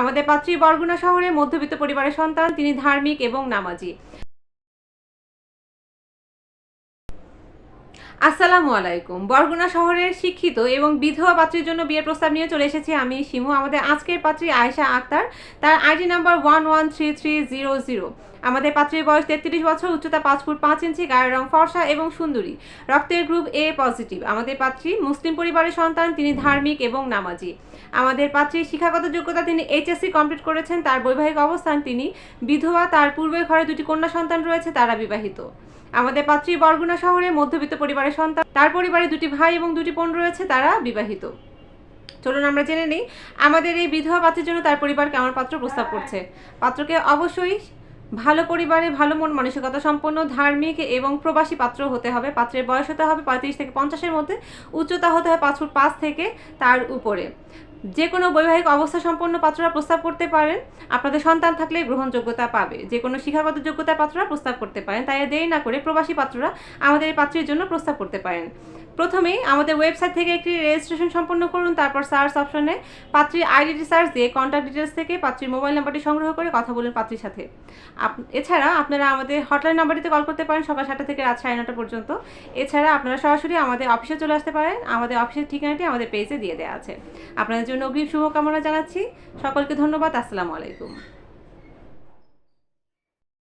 আমাদের পাত্রী বরগুনা শহরে মধ্যবিত্ত পরিবারের সন্তান তিনি ধার্মিক এবং নামাজি। আসসালামু আলাইকুম। বরগুনা শহরের শিক্ষিত এবং বিধবা পাত্রীর জন্য বিয়ের প্রস্তাব নিয়ে চলে এসেছি আমি, শিমু। আমাদের আজকের পাত্রী আয়েশা আক্তার। তার ID number one one three three zero zero. আমাদের পাত্রীর বয়স তেত্রিশ বছর, উচ্চতা পাঁচ ফুট পাঁচ ইঞ্চি, গায়ের রং ফর্সা এবং সুন্দরী। রক্তের গ্রুপ এ পজিটিভ আমাদের পাত্রী মুসলিম পরিবারের সন্তান, তিনি ধার্মিক এবং নামাজি। আমাদের পাত্রীর শিক্ষাগত যোগ্যতা তিনি এইচএসসি কমপ্লিট করেছেন, তার বৈবাহিক অবস্থান তিনি বিধবা, তার পূর্বের ঘরে দুটি কন্যা সন্তান রয়েছে, তারা বিবাহিত। আমাদের পাত্রী বরগুনা শহরে মধ্যবিত্ত পরিবারের সন্তান, তার পরিবারে দুটি ভাই এবং দুটি বোন রয়েছে, তারা বিবাহিত। চলুন আমরা জেনে নিই, আমাদের এই বিধবা পাত্রের জন্য তার পরিবার কেমন পাত্র প্রস্তাব করছে। পাত্রকে অবশ্যই ভালো পরিবারে ভালো মন, মানসিকতা সম্পন্ন, ধার্মিক এবং প্রবাসী পাত্র হতে হবে। পাত্রের বয়স হতে হবে পঁয়ত্রিশ থেকে পঞ্চাশের মধ্যে, উচ্চতা হতে হবে পাঁচ ফুট পাঁচ থেকে তার উপরে। যে কোনো বৈবাহিক অবস্থা সম্পন্ন পাত্ররা প্রস্তাব করতে পারেন। আপনাদের সন্তান থাকলে গ্রহণযোগ্যতা পাবে। যে কোনো শিক্ষাগত যোগ্যতার পাত্ররা প্রস্তাব করতে পারেন। তাই দেরি না করে প্রবাসী পাত্ররা আমাদের এই পাত্রের জন্য প্রস্তাব করতে পারেন। প্রথমেই আমাদের ওয়েবসাইট থেকে একটি রেজিস্ট্রেশন সম্পন্ন করুন। তারপর সার্চ অপশনে পাত্রীর আইডি সার্চ দিয়ে কন্ট্যাক্ট ডিটেলস থেকে পাত্রীর মোবাইল নাম্বারটি সংগ্রহ করে কথা বলুন পাত্রীর সাথে। এছাড়া আপনারা আমাদের হটলাইন নাম্বারটিতে কল করতে পারেন সকাল সাতটা থেকে রাত সাড়ে নটা পর্যন্ত। এছাড়া আপনারা সরাসরি আমাদের অফিসে চলে আসতে পারেন। আমাদের অফিসের ঠিকানাটি আমাদের পেজে দিয়ে দেওয়া আছে। আপনাদের জন্য অগ্রিম শুভকামনা জানাচ্ছি। সকলকে ধন্যবাদ। আসসালামু আলাইকুম।